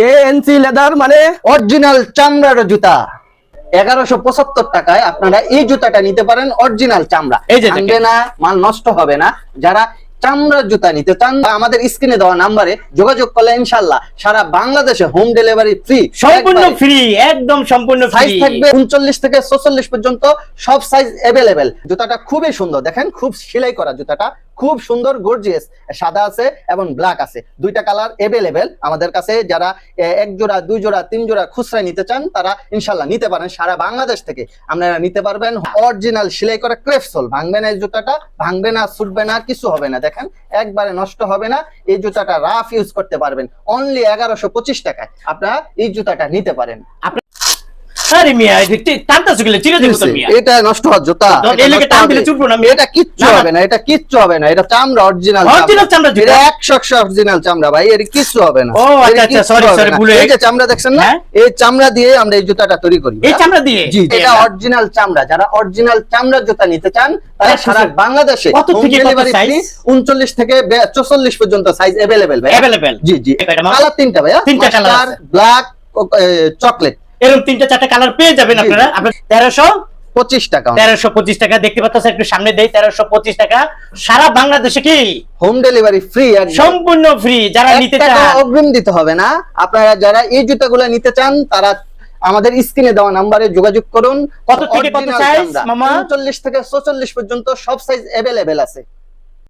কে leather মানে original চামড়ার জুতা। এগারোশো পঁচাত্তর টাকায় আপনারা এই জুতাটা নিতে পারেন অরিজিনাল চামড়া। এই যে না মাল নষ্ট হবে না। যারা চামড়ার জুতা নিতে চান আমাদের স্ক্রিনে দেওয়া নাম্বারে যোগাযোগ করলে ইনশাল্লাহ সারা বাংলাদেশে হোম ডেলিভারি ফ্রি সম্পূর্ণ ফ্রি একদম সম্পূর্ণ সাইজ থাকবে উনচল্লিশ থেকে চৌচল্লিশ পর্যন্ত সব সাইজ অ্যাভেলেবেল জুতাটা খুবই সুন্দর দেখেন খুব সেলাই করা জুতাটা। খুব সুন্দর গর্জিয়াস সাদা আছে এবং ব্ল্যাক আছে। দুইটা কালার অ্যাভেলেবেল আমাদের কাছে যারা এক জোড়া, দুই জোড়া, তিন জোড়া খুচরা নিতে চান, তারা ইনশাল্লাহ নিতে পারেন সারা বাংলাদেশ থেকে। আপনারা নিতে পারবেন অরিজিনাল সেলাই করা ক্রেপসোল ভাঙবে না এই জুতাটা, ভাঙবে না, ছুটবে না, কিছু হবে না। দেখেন, একবারে নষ্ট হবে না। এই জুতাটা রাফ ইউজ করতে পারবেন। অনলি এগারোশো টাকায়। আপনারা এই জুতাটা নিতে পারেন। আরে মিয়া চিরে দেবো তো মিয়া। এটা নষ্ট হওয়ার জুতা এই টান দিলে না এটা কিচ্ছু। হবে না এটা কিচ্ছু হবে না এটা চামড়া অরিজিনাল Original চামড়া। জুতা? এটা একশো একশো অরিজিনাল চামড়া ভাই এর কিচ্ছু হবে না। ও, আচ্ছা, এর আচ্ছা, না। ভুলে এই যে চামড়া দেখছেন না? হ্যাঁ? এই চামড়া দিয়ে আমরা এই জুতাটা তৈরি করি এই চামড়া দিয়ে? জি এটা অরিজিনাল চামড়া। যারা অরিজিনাল চামড়ার জুতা নিতে চান তারা সারা বাংলাদেশে কত থেকে কত size? উনচল্লিশ থেকে চল্লিশ পর্যন্ত সাইজ অ্যাভেলেবেল ভাই অ্যাভেলেবেল জি জি। এটা কালার তিনটা ভাইয়া। তিনটা আছে। ব্ল্যাক চকলেট এরকম তিনটা চারটা কালার পেয়ে যাবেন আপনারা। আপনার তেরোশো পঁচিশ টাকা তেরোশো পঁচিশ টাকা দেখতে পাচ্ছেন একটু সামনে দেই তেরোশো পঁচিশ টাকা। সারা বাংলাদেশে কি? হোম ডেলিভারি ফ্রি সম্পূর্ণ ফ্রি যারা নিতে চান। অগ্রিম দিতে হবে না। আপনারা যারা এই জুতাগুলো নিতে চান তারা আমাদের স্ক্রিনে দেওয়া নাম্বারে যোগাযোগ করুন। কত থেকে কত size, মামা? চল্লিশ থেকে চল্লিশ পর্যন্ত সব সাইজ অ্যাভেলেবেল আছে।